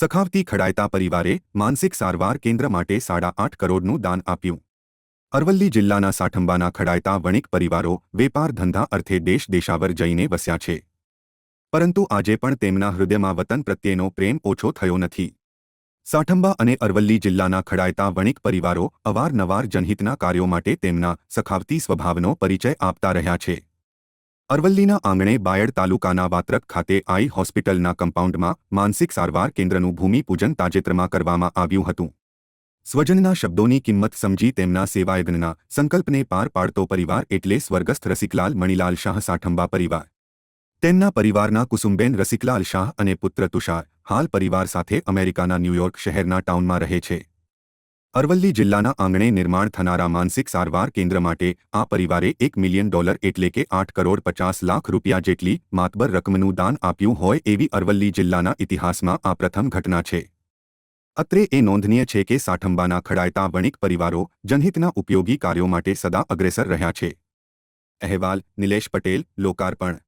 સખાવતી ખડાયતા પરિવારે માનસિક સારવાર કેન્દ્ર માટે સાડા આઠ કરોડનું દાન આપ્યું. અરવલ્લી જિલ્લાના સાઠંબાના ખડાયતા વણિક પરિવારો વેપાર ધંધા અર્થે દેશ દેશાવર જઈને વસ્યા છે. પરંતુ આજે પણ તેમના હૃદયમાં વતન પ્રત્યેનો પ્રેમ ઓછો થયો નથી. સાઠંબા અને અરવલ્લી જિલ્લાના ખડાયતા વણિક પરિવારો અવારનવાર જનહિતના કાર્યો માટે તેમના સખાવતી સ્વભાવનો પરિચય આપતા રહ્યા છે. અરવલ્લીના આંગણે બાયડ તાલુકાના વાત્રક ખાતે આઈ હોસ્પિટલના કમ્પાઉન્ડમાં માનસિક સારવાર કેન્દ્રનું ભૂમિપૂજન તાજેતરમાં કરવામાં આવ્યું હતું. સ્વજનના શબ્દોની કિંમત સમજી તેમના સેવાયજ્ઞના સંકલ્પને પાર પાડતો પરિવાર એટલે સ્વર્ગસ્થ રસિકલાલ મણિલાલ શાહ સાઠંબા પરિવાર. તેમના પરિવારના કુસુમબેન રસિકલાલ શાહ અને પુત્ર તુષાર, હાલ પરિવાર સાથે અમેરિકાના ન્યૂયોર્ક શહેરના ટાઉનમાં રહે છે. અરવલ્લી જિલ્લાના આંગણે નિર્માણ થનારા માનસિક સારવાર કેન્દ્ર માટે આ પરિવારે એક મિલિયન ડોલર એટલે કે આઠ કરોડ પચાસ લાખ રૂપિયા જેટલી માતબર રકમનું દાન આપ્યું હોય એવી અરવલ્લી જિલ્લાના ઇતિહાસમાં આ પ્રથમ ઘટના છે. અત્રે એ નોંધનીય છે કે સાઠંબાના ખડાયતા વણિક પરિવારો જનહિતના ઉપયોગી કાર્યો માટે સદા અગ્રેસર રહ્યા છે. અહેવાલ, નિલેશ પટેલ, લોકાર્પણ.